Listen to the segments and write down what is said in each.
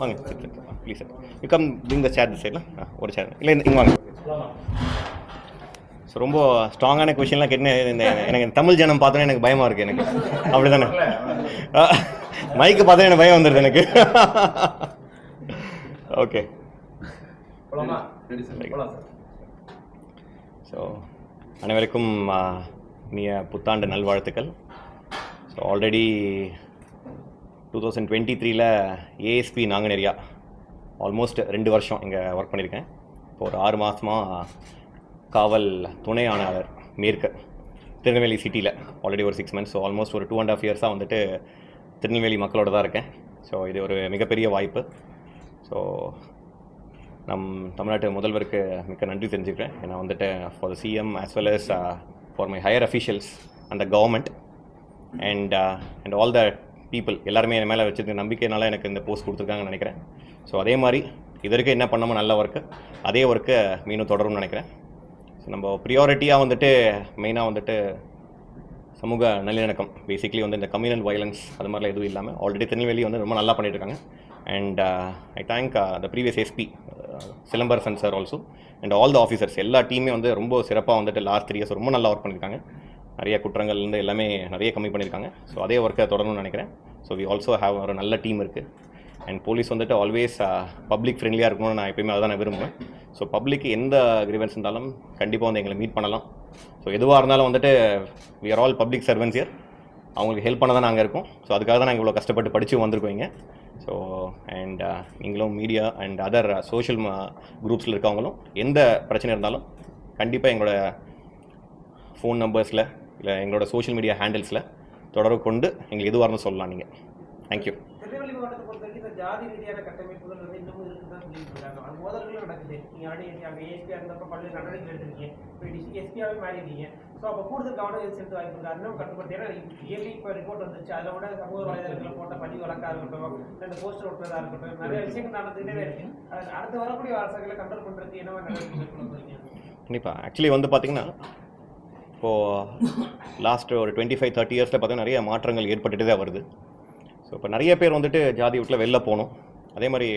வாங்க please sir you come bring the chair சைடில் ஒரு சேர் இல்லை இங்கே வாங்க. ஸோ ரொம்ப ஸ்ட்ராங்கான கொஷின்லாம் கேட்டு இந்த எனக்கு தமிழ் ஜனம் பார்த்தோன்னே எனக்கு பயமாக இருக்குது எனக்கு. அப்படி தானே மைக்கு பார்த்தா எனக்கு பயம் வந்துடுது எனக்கு. ஓகே ஸோ அனைவருக்கும் இனிய புத்தாண்டு நல்வாழ்த்துக்கள். So already two thousand twenty த்ரீல ஏஎஸ்பி நாங்கநேரியா. ஆல்மோஸ்ட் ரெண்டு வருஷம் இங்கே ஒர்க் பண்ணியிருக்கேன் இப்போ ஒரு ஆறு மாதமாக காவல் துணை ஆணையாளர் மேற்கு திருநெல்வேலி சிட்டியில் ஆல்ரெடி ஒரு சிக்ஸ் மந்த்ஸ் ஸோ ஆல்மோஸ்ட் ஒரு டூ அண்ட் ஆஃப் இயர்ஸாக வந்துட்டு திருநெல்வேலி மக்களோட தான் இருக்கேன். ஸோ இது ஒரு மிகப்பெரிய வாய்ப்பு. ஸோ நம் தமிழ்நாட்டு முதல்வருக்கு மிக்க நன்றி தெரிஞ்சுக்கிறேன். ஏன்னா வந்துட்டு for the CM as well as for my higher officials அந்த government and and all the people எல்லாருமே என் மேலே வச்சிருக்க நம்பிக்கையினால எனக்கு இந்த போஸ்ட் கொடுத்துருக்காங்கன்னு நினைக்கிறேன். ஸோ அதே மாதிரி இதற்கு என்ன பண்ணமோ நல்ல ஒர்க்கு அதே ஒர்க்கு மீண்டும் தொடரும்னு நினைக்கிறேன். ஸோ நம்ம ப்ரியாரிட்டியாக வந்துட்டு மெயினாக வந்துட்டு சமூக நல்லிணக்கம். பேசிக்லி வந்து இந்த கம்யூனல் வயலன்ஸ் அது மாதிரிலாம் எதுவும் இல்லாமல் ஆல்ரெடி திருநெல்வேலி வந்து ரொம்ப நல்லா பண்ணிட்டு இருக்காங்க. And I thank the previous SP Silambarasan sir also and all the officers எல்லா டீமே வந்து ரொம்ப சிறப்பாக வந்துட்டு லாஸ்ட் த்ரீ இயர்ஸ் ரொம்ப நல்லா ஒர்க் பண்ணியிருக்காங்க நிறைய குற்றங்கள்லேருந்து எல்லாமே நிறைய கம்மி பண்ணியிருக்காங்க. ஸோ அதே ஒர்க்கை தொடரணும்னு நினைக்கிறேன். ஸோ வி ஆல்சோ ஹாவ் ஒரு நல்ல டீம் இருக்குது அண்ட் போலீஸ் வந்துட்டு ஆல்வேஸ் பப்ளிக் ஃப்ரெண்ட்லியாக இருக்கணும்னு நான் எப்பயுமே அதை நான் விரும்புவேன். ஸோ பப்ளிக் எந்த கிரிவன்ஸ் இருந்தாலும் கண்டிப்பாக வந்து எங்களை மீட் பண்ணலாம். ஸோ எதுவாக இருந்தாலும் வந்துட்டு we are all public servants here அவங்களுக்கு ஹெல்ப் பண்ண தான் நாங்கள் இருக்கோம். ஸோ அதுக்காக தான் நாங்கள் இவ்வளோ கஷ்டப்பட்டு படித்து வந்திருக்கோங்க ஸோ அண்ட் uh, நீங்களும் மீடியா அண்ட் அதர் சோஷியல் குரூப்ஸில் இருக்கவங்களும் எந்த பிரச்சனை இருந்தாலும் கண்டிப்பாக எங்களோட ஃபோன் நம்பர்ஸில் இல்லை எங்களோட சோஷியல் மீடியா ஹேண்டில்ஸில் தொடர்பு கொண்டு எங்களுக்கு எதுவாக சொல்லலாம் நீங்கள் தேங்க்யூ ஜாதி ரீதியான கட்டமைப்புகள் வந்து இன்னமும் இருக்குதான் அது மோதல்களும் நடக்குது. நீங்க ஆல்ரெடி அங்கே ஏஎஸ்பியா இருந்தப்ப பல்வேறு நடவடிக்கை எடுத்திருக்கீங்க. இப்போ டிஸ்ட்ரிக்ட் எஸ்பியாவே மாறிடுறீங்க. ஸோ அப்போ கூடுதல் கவனம் எது செலுத்த வாய்ப்பு இருக்கு இன்னும் கட்டுப்படுத்தி. ஏன்னா இயர்லி இப்போ ரிப்போர்ட் வந்துச்சு அதில் சமூக வலைதளங்களில் போட்ட பதிவு வழக்கா இருக்கட்டும் ரெண்டு போஸ்டர் ஒட்டுறதா இருக்கட்டும் நிறைய விஷயங்கள் நடந்துகிட்டே இருக்கு. அது அடுத்து வரக்கூடிய அரசுகளை கண்ட்ரோல் பண்ணுறதுக்கு என்ன மாதிரி நடவடிக்கை கண்டிப்பாக ஆக்சுவலி வந்து பார்த்தீங்கன்னா இப்போது லாஸ்ட் ஒரு டுவெண்ட்டி ஃபைவ் தேர்ட்டி இயர்ஸில் பார்த்தீங்கன்னா நிறைய மாற்றங்கள் ஏற்பட்டுட்டு தான் வருது. ஸோ இப்போ நிறைய பேர் வந்துட்டு ஜாதி வீட்டில் வெளில போகணும். அதே மாதிரி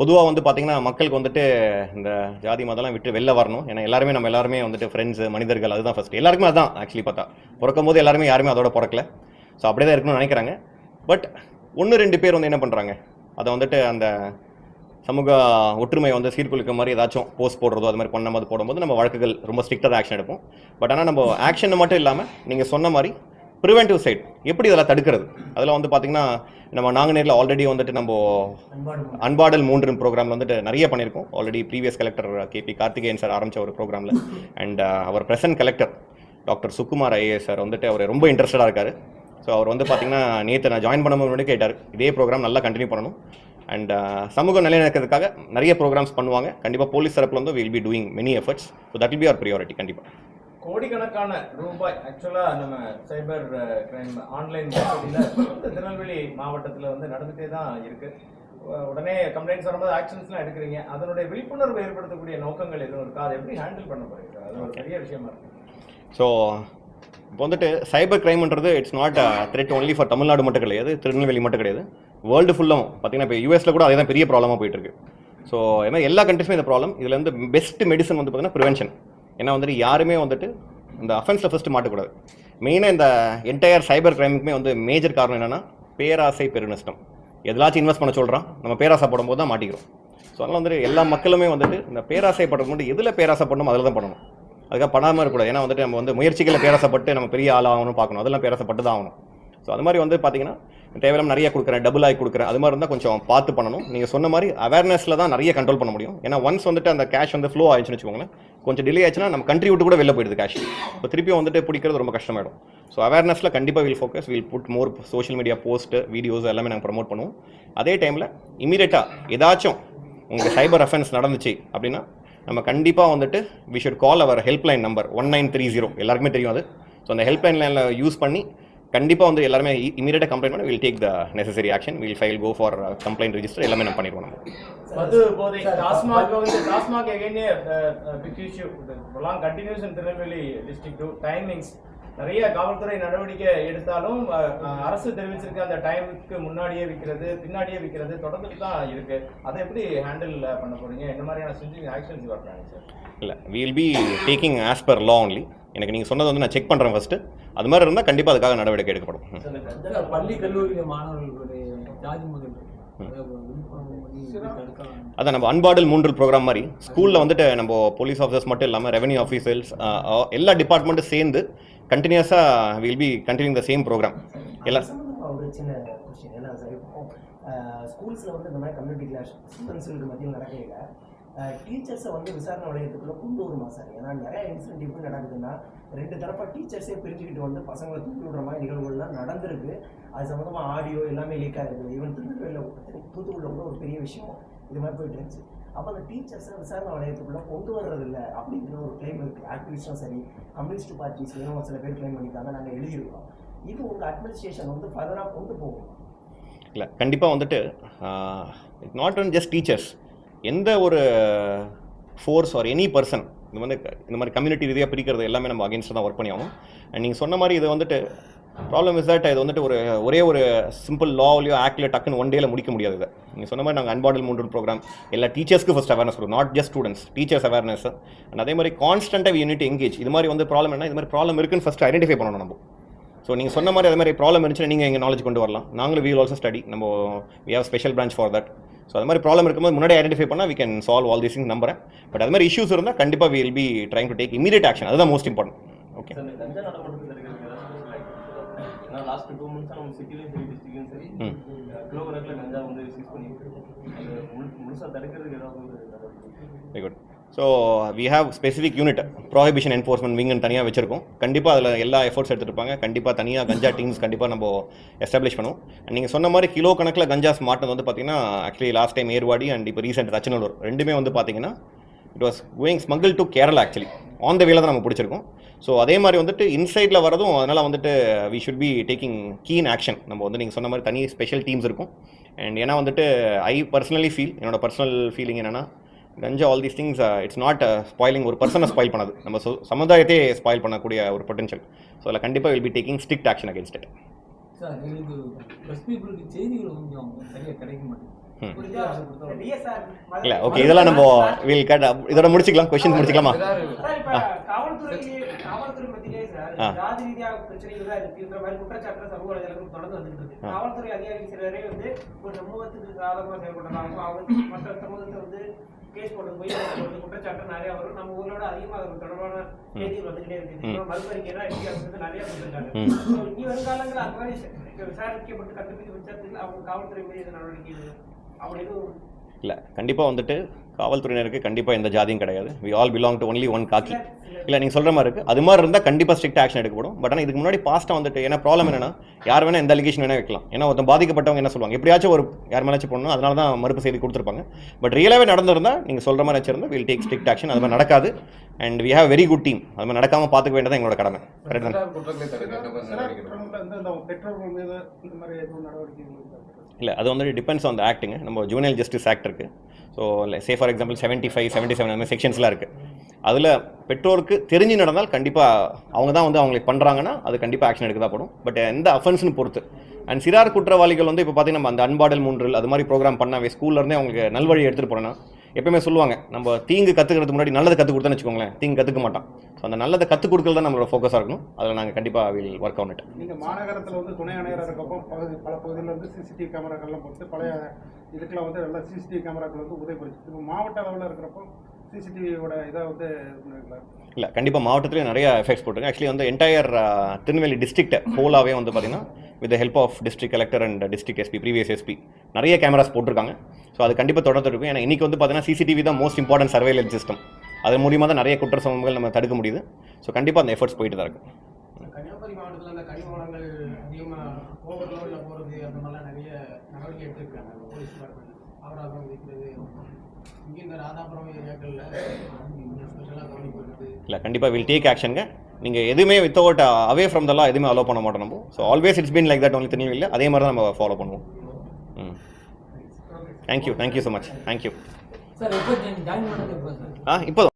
பொதுவாக வந்து பார்த்திங்கன்னா மக்களுக்கு வந்துட்டு இந்த ஜாதி மதம்லாம் விட்டு வெளில வரணும். ஏன்னா எல்லாருமே நம்ம எல்லாருமே வந்துட்டு ஃப்ரெண்ட்ஸு மனிதர்கள் அதுதான் ஃபஸ்ட்டு எல்லாருக்குமே அதுதான் ஆக்சுவலி பார்த்தா. பிறக்கும் போது எல்லாருமே யாருமே அதோட பிறக்கல. ஸோ அப்படியே தான் இருக்கணும்னு நினைக்கிறாங்க. பட் ஒன்று ரெண்டு பேர் வந்து என்ன பண்ணுறாங்க அதை வந்துட்டு அந்த சமூக ஒற்றுமை வந்து சீர்குலைக்க மாதிரி ஏதாச்சும் போஸ்ட் போடுறதோ அது மாதிரி பண்ணும்போது போடும்போது நம்ம வழக்குகள் ரொம்ப ஸ்ட்ரிக்டாக ஆக்ஷன் எடுப்போம். பட் ஆனால் நம்ம ஆக்ஷன் மட்டும் இல்லாமல் நீங்கள் சொன்ன மாதிரி ப்ரிவென்டிவ் சைட் எப்படி இதெல்லாம் தடுக்கிறது? அதில் வந்து பார்த்திங்கன்னா நம்ம நாங்குநேரில் ஆல்ரெடி வந்துட்டு நம்ம அன்பாடல் மூன்று ப்ரோக்ராமில் வந்துட்டு நிறைய பண்ணியிருக்கோம். Already previous collector KP Karthikeyan sir ஆரம்பித்த ஒரு ப்ரோக்ராமில் and uh, our present collector doctor Sukumar IAS sir வந்துட்டு அவர் ரொம்ப இன்ட்ரெஸ்டடாக இருக்கார். ஸோ அவர் வந்து பார்த்தீங்கன்னா நேற்று நான் ஜாயின் பண்ண முன்னாடி கேட்டார் இதே ப்ரோக்ராம் நல்லா கண்டினியூ பண்ணணும். அண்ட் சமூக நிலைநிற்கிறதுக்காக நிறைய ப்ரோக்ராம்ஸ் பண்ணுவாங்க. கண்டிப்பாக போலீஸ் தரப்பில் வந்து will be doing many efforts so that will be our priority கண்டிப்பாக கோடிக்கணக்கான ரூபாய் ஆக்சுவலா நம்ம சைபர் கிரைம் ஆன்லைன் மோசடியில் திருநெல்வேலி மாவட்டத்தில் வந்து நடந்துட்டே தான் இருக்கு. உ- உடனே கம்ப்ளைண்ட்ஸ் வரும்போது ஆக்ஷன்ஸ்லாம் எடுக்கிறீங்க. அதனுடைய விழிப்புணர்வு ஏற்படுத்தக்கூடிய நோக்கங்கள் எதுவும் இருக்கா? அதை எப்படி ஹேண்டில் பண்ண போறீங்க? அது ஒரு பெரிய விஷயமா இருக்கு. ஸோ இப்போ வந்துட்டு cyber கிரைம்ன்றது it's not threat only for Tamil Nadu மட்டும் கிடையாது திருநெல்வேலி மட்டும் கிடையாது. வேர்ல்டு ஃபுல்லும் பார்த்தீங்கன்னா இப்போ யூஎஸில் கூட அதே தான் பெரிய ப்ராப்ளமாக போயிட்டு இருக்கு. ஸோ ஏன்னா எல்லா கண்ட்ரிஸுமே இந்த ப்ராப்ளம் இதில் வந்து பெஸ்ட் மெடிசன் வந்து பார்த்தீங்கன்னா ப்ரிவென்ஷன் ஏன்னா வந்துட்டு யாருமே வந்துட்டு இந்த அஃபென்ஸில் ஃபஸ்ட்டு மாட்டக்கூடாது. மெயினாக இந்த என்டையர் சைபர் கிரைமுக்குமே வந்து மேஜர் காரணம் என்னென்னா பேராசை பெருநஷ்டம். எதாச்சும் இன்வெஸ்ட் பண்ண சொல்கிறான் நம்ம பேராசை போடும்போது தான் மாட்டிக்கிறோம். ஸோ அதனால் வந்துட்டு எல்லா மக்களுமே வந்துட்டு இந்த பேராசை பேராசைப்படுறது மட்டும் எதில் பேராசை பண்ணணும் அதில் தான் பண்ணணும். அதுக்காக படாமல் இருக்கக்கூடாது. ஏன்னா வந்துட்டு நம்ம வந்து முயற்சிகளை பேரசப்பட்டு நம்ம பெரிய ஆள் ஆகணும் பார்க்கணும். அதெல்லாம் பேரசப்பட்டு தான் ஆகணும். ஸோ அது மாதிரி வந்து பார்த்தீங்கன்னா தேவையில்லாம நிறைய கொடுக்குறேன் டபுள் ஆகி கொடுக்குறேன். அது மாதிரி இருந்தால் கொஞ்சம் பார்த்து பண்ணணும். நீங்கள் சொன்ன மாதிரி அவேர்னஸில் தான் நிறைய கண்ட்ரோல் பண்ண முடியும். ஏன்னா ஒன்ஸ் வந்துட்டு அந்த கேஷ் வந்து ஃப்ளோ ஆயிடுச்சுன்னு வச்சுக்கோங்களேன் கொஞ்சம் டிலே ஆச்சுன்னா நம்ம கண்ட்ரி விட்டு கூட வெளில போயிடுது கேஷ் இப்போ திருப்பியும் வந்துட்டு பிடிக்கிறது ரொம்ப கஷ்டமாயிடும். ஸோ அவேர்னஸில் கண்டிப்பாக will focus will put more social media post videos எல்லாமே நாங்கள் ப்ரமோட் பண்ணுவோம். அதே டைமில் இமீடியட்டாக ஏதாச்சும் உங்களுக்கு சைபர் அஃபென்ஸ் நடந்துச்சு அப்படின்னா நம்ம கண்டிப்பாக வந்துட்டு we should call our helpline number one nine three zero எல்லாருக்குமே தெரியும் அது. ஸோ அந்த ஹெல்ப்லைன் லைனில் யூஸ் பண்ணி கண்டிப்பாக வந்து எல்லாருமே இமீடியட்டாக கம்ப்ளைண்ட் பண்ணி will take the necessary action will file go for complaint register எல்லாமே நம்ம பண்ணிடுவோம் நம்ம. கண்டினியூஸ் திருநெல்வேலி டிஸ்ட்ரிக்ட் டைமிங்ஸ் நிறைய காவல்துறை நடவடிக்கை எடுத்தாலும் அரசு தெரிவிச்சிருக்க அந்த டைமுக்கு முன்னாடியே விற்கிறது பின்னாடியே விற்கிறது தொடர்ந்து தான் இருக்கு. அதை எப்படி ஹேண்டில் பண்ண போறீங்க? என்ன மாதிரியான ஸ்விஞ்சிங் ஆக்ஷன்ஸ் வரணும் சார் இல்லை will be taking as per law only எனக்கு நீங்கள் சொன்னது வந்து நான் செக் பண்ணுறேன் ஃபஸ்ட்டு அது மாதிரி இருந்தால் கண்டிப்பாக அதுக்காக நடவடிக்கை எடுக்கப்படும். பள்ளி கல்லூரி மாணவர்களுடைய ஜாதி முதல் அதான் நம்ம அன்பாடல் மூன்றல் ப்ரோக்ராம் மாதிரி ஸ்கூலில் வந்துட்டு நம்ம போலீஸ் ஆஃபீஸர்ஸ் மட்டும் இல்லாமல் ரெவன்யூ ஆஃபீஸர்ஸ் எல்லா டிபார்ட்மெண்ட்டும் சேர்ந்து கண்டினியூஸாக will be continue the same program எல்லா ஒரு சின்ன கொஸ்டின் ஏன்னா சார் இப்போ ஸ்கூல்ஸில் வந்து இந்த மாதிரி கம்யூனிட்டி கிளாஸ் ஸ்டூடெண்ட்ஸுக்கு மத்தியில் நடக்கையில் டீச்சர்ஸை வந்து விசாரணை வளையத்துக்குள்ள கொண்டு வருமா சார் ஏன்னா நிறைய இன்சிடென்ட் எப்படி நடக்குதுன்னா ரெண்டு தரப்பா டீச்சர்ஸே பிரிஞ்சுக்கிட்டு வந்து பசங்களை தூக்கி விடுற மாதிரி நிகழ்வுகள்லாம் நடந்திருக்கு. அது சம்மந்தமாக ஆடியோ எல்லாமே லீக் ஆகிருக்கு ஈவன் திருநெல்வேலியில் தூத்துக்குடியில் கூட ஒரு பெரிய விஷயம் இது மாதிரி போயிட்டு இருந்துச்சு. அப்போ அந்த டீச்சர்ஸை விசாரணை வளையத்துக்குள்ள கொண்டு வர்றதில்ல அப்படிங்கிற ஒரு கிளைம் இருக்குது ஆக்டிவிஸ்டும் சரி கம்யூனிஸ்ட் பார்ட்டிஸ்லையும் சில பேர் கிளைம் பண்ணியிருக்காங்க நாங்கள் எழுதியிருக்கோம். இது உங்கள் அட்மினிஸ்ட்ரேஷன் வந்து ஃபர்தராக கொண்டு போகும்? இல்லை கண்டிப்பாக வந்துட்டு it not one just teachers எந்த ஒரு ஃபோர்ஸ் ஆர் எனி பர்சன் இது வந்து இந்த மாதிரி கம்யூனிட்டி ரீதியாக பிரிக்கிறது எல்லாமே நம்ம அகேன்ஸ்ட் தான் ஒர்க் பண்ணி ஆகும் அண்ட் நீங்கள் சொன்ன மாதிரி இது வந்துட்டு ப்ராப்ளம் இஸ் தட் இது வந்துட்டு ஒரு ஒரே ஒரு சிம்பிள் லாவிலையோ ஆக்டில் டக்குன்னு ஒன் டேல முடிக்க முடியாது இதை. நீங்கள் சொன்ன மாதிரி நாங்கள் அன்பாடல் மூன்று ப்ரோக்ராம் எல்லா டீச்சர்ஸ்க்கு ஃபஸ்ட் அவேர்னஸ் கொடுக்கும் not just students teachers awareness and அதே மாதிரி கான்ஸ்டன்ட்டாக யூனிட் எங்கேஜ் இது மாதிரி வந்து ப்ராப்ளம் என்ன இது மாதிரி ப்ராப்ளம் இருக்குன்னு ஃபஸ்ட் ஐடென்டிஃபை பண்ணணும் நம்ம. ஸோ நீங்கள் சொன்ன மாதிரி அதே மாதிரி ப்ராப்ளம் இருந்துச்சுன்னா நீங்கள் எங்கள் நாலேஜ் கொண்டு வரலாம். நாங்களும் வீல் ஆல்சோ ஸ்டடி நம்ம we have special branch for that so அது மாதிரி ப்ராப்ளம் இருக்கும்போது முன்னாடி ஐடென்டிஃபை பண்ணால் we can solve all this நம்புறேன் பட் அது மாதிரி இஷ்யூஸ் இருந்தால் கண்டிப்பாக will be trying to take immediate action அதுதான் மோஸ்ட் இம்பார்ட்டன்ட் ஓகே ஏன்னா லாஸ்ட் டூ மந்த்ஸாக நம்ம சிட்டிலையும் சரி டிஸ்ட்ரிக்ட்லையும் சரி. கிலோ கணக்கில் கஞ்சா வந்து சீஸ் பண்ணிட்டு முழுசாக தடுக்கிறதுக்கு ஏதாவது good so we have specific unit prohibition enforcement விங்னு தனியாக வச்சிருக்கோம். கண்டிப்பாக அதில் எல்லா எஃபோர்ட்ஸ் எடுத்துருப்பாங்க கண்டிப்பாக தனியாக கஞ்சா டீம்ஸ் கண்டிப்பாக நம்ம எஸ்டாப்ளிஷ் பண்ணுவோம். அண்ட் நீங்கள் சொன்ன மாதிரி கிலோ கணக்கில் கஞ்சாஸ் மாட்டினது வந்து பார்த்தீங்கன்னா actually last time Ervadi and இப்போ ரீசெண்ட் தச்சனூர் ரெண்டுமே வந்து பார்த்தீங்கன்னா it was going smuggle to Kerala actually on the வேல தான் நம்ம பிடிச்சிருக்கோம். ஸோ அதே மாதிரி வந்துட்டு இன்சைடில் வரதும் அதனால் வந்துட்டு we should be taking keen action நம்ம வந்து நீங்கள் சொன்ன மாதிரி தனி ஸ்பெஷல் டீம்ஸ் இருக்கும். அண்ட் ஏன்னா வந்துட்டு ஐ பர்சனலி ஃபீல் என்னோட பர்சனல் ஃபீலிங் என்னென்னா ganja all these things it's not spoiling ஒரு பர்சனை ஸ்பாயில் பண்ணது. நம்ம சமுதாயத்தையே ஸ்பாயில் பண்ணக்கூடிய ஒரு பொட்டன்ஷியல் ஸோ அதில் கண்டிப்பாக will be taking strict action against it sir எங்களுக்கு பீப்புளுக்கு செய்திகள் கொஞ்சம் சரியாக கிடைக்க மாட்டேங்குது. இல்லை ஓகே இதெல்லாம் நம்ம வில் கட் இதோட முடிச்சுக்கலாம் கொஸ்டின் முடிச்சுக்கலாமா. ஜாதி பிரச்சனைகள் தான் இருக்குன்ற மாதிரி குற்றச்சாட்டு சமூக வலைதளங்கள் தொடர்ந்து வந்துட்டு இருக்கு. ஆ. காவல்துறை அதிகாரி சிலரே வந்து ஒரு சமூகத்துக்கு சாதகமா செயல்படுறாங்க அவங்க மற்ற சமூகத்தை வந்து கேஸ் போட்டு போய் குற்றச்சாட்டு நிறைய வரும். நம்ம ஊரோட அதிகமா அது தொடர்பான செய்திகள் வந்துகிட்டே இருக்குது. இப்போ மறுபடியும் எப்படி வந்து நிறைய. So, இனி வருங்காலங்கள் அந்த மாதிரி விசாரிக்கப்பட்டு கண்டுபிடிக்க பட்சத்தில் அவங்க காவல்துறை மீது நடவடிக்கை? அப்படி எதுவும் இல்லை கண்டிப்பாக வந்துட்டு காவல்துறையினருக்கு கண்டிப்பாக எந்த ஜாதியும் கிடையாது. We all belong to only one khaki. இல்லை நீங்கள் சொல்கிற மாதிரி இருக்குது அது மாதிரி இருந்தால் கண்டிப்பாக ஸ்ட்ரிக்ட் ஆக்ஷன் எடுக்கப்படும். பட் ஆனால் இதுக்கு முன்னாடி பாஸ்ட்டாக வந்துட்டு ஏன்னா ப்ராப்ளம் என்னன்னா யார் வேணால் எந்த அலிகேஷன் வேணால் வைக்கலாம். ஏன்னா ஒருத்தன் பாதிக்கப்பட்டவங்க என்ன சொல்லுவாங்க? எப்படியாச்சும் ஒரு யார் மேலாச்சும் பண்ணணும் அதனால தான் மறுப்பு செய்தி கொடுத்துருப்பாங்க. பட் ரியலாகவே நடந்திருந்தால் நீங்கள் சொல்கிற மாதிரி வச்சிருந்தா வில் டேக் ஸ்ட்ரிக்ட் ஆக்ஷன் அது மாதிரி நடக்காது. And we have very good team அது மாதிரி நடக்காமல் பார்த்துக்க வேண்டியது எங்களோட கடமை? இல்லை அது வந்து டிபெண்ட்ஸ் ஆன் த ஆக்டிங் நம்ம ஜூனியல் ஜஸ்டிஸ் ஆக்ட் இருக்குது so say for example seventy five seventy seven அந்த செக்ஷன்ஸ்லாம் இருக்குது அதில் பெற்றோருக்கு தெரிஞ்சு நடந்தால் கண்டிப்பாக அவங்க தான் வந்து அவங்களுக்கு பண்ணுறாங்கன்னா அது கண்டிப்பாக ஆக்ஷன் எடுக்க தான் படும். பட் எந்த அஃபென்ஸ்னு பொறுத்து. அண்ட் சிறார் குற்றவாளிகள் வந்து இப்போ பார்த்தீங்கன்னா நம்ம அந்த அன்பாடல் மூன்றில் அது மாதிரி ப்ரோக்ராம் பண்ணாவே ஸ்கூல்லேருந்தே அவங்களுக்கு நல்வழி எடுத்துகிட்டு போகிறேன்னா எப்பயுமே சொல்லுவாங்க நம்ம தீங்கு கற்றுக்கிறதுக்கு முன்னாடி நல்லதை கற்றுக் கொடுத்தோன்னு வச்சுக்கோங்களேன் தீங்கு கற்றுக்க மாட்டான். ஸோ அந்த நல்லதை கற்றுக் கொடுக்கறது தான் நம்மளோட ஃபோக்கஸாக இருக்கணும். அதில் நாங்கள் கண்டிப்பாக வில் ஒர்க் ஆன் இட் நீங்க மாநகரத்துல வந்து துணை ஆணையராக இருக்கப்போ பகுதி பல பகுதியில் வந்து சிசிடிவி கேமராக்கள்லாம் போட்டு பழைய இதுக்கெல்லாம் வந்து எல்லாம் சிசிடிவி கேமராக்கள் வந்து உதவிப்படுச்சு இப்போ மாவட்ட அளவில் இருக்கிறப்போ சிசிடிவியோட இதை வந்து. இல்லை கண்டிப்பாக மாவட்டத்திலே நிறைய எஃபெக்ட்ஸ் போட்டிருக்கு. ஆக்சுவலி வந்து என்டையர் திருநெல்வேலி டிஸ்ட்ரிக்ட் ஹோலாகவே வந்து பார்த்தீங்கன்னா with help of district collector and district SP previous SP நிறைய கேமராஸ் போட்டிருக்காங்க. ஸோ அது கண்டிப்பாக தொடர்ந்து இருக்கும் ஏன்னா இன்றைக்கி வந்து பார்த்தீங்கன்னா சிசிடிவி தான் மோஸ்ட் இம்பார்ட்டன்ட் சர்வேலன்ஸ் சிஸ்டம் அது மூலியமாக தான் நிறைய குற்ற சம்பவங்கள் நம்ம தடுக்க முடியுது. ஸோ கண்டிப்பாக அந்த எஃபர்ட்ஸ் போயிட்டு தான் இருக்கு. கன்னியாகுமரி மாவட்டத்தில் அந்த கனிமவளங்கள் அதிகமாக ஓவர்லோடில் போகிறது அந்த மாதிரிலாம் நிறைய நடவடிக்கை எடுத்திருக்காங்க. போலீஸ் டிபார்ட்மெண்ட் அபராதம் விதிக்கிறது இங்கே இந்த ராதாபுரம் ஏரியாக்களில் ஸ்பெஷலாக கவனிக்கிறது. இல்லை கண்டிப்பாக வில் டேக் ஆக்ஷனுங்க நீங்கள் எதுவுமே வித்தவுட் அவே ஃப்ரம் தலாம் எதுவுமே அலோவ் பண்ண மாட்டோம் நம்ம. So always it's been like that only திருநெல்வேலியில் அதே மாதிரி தான் நம்ம ஃபாலோ பண்ணுவோம். Thank you thank you so much thank you ah இப்போ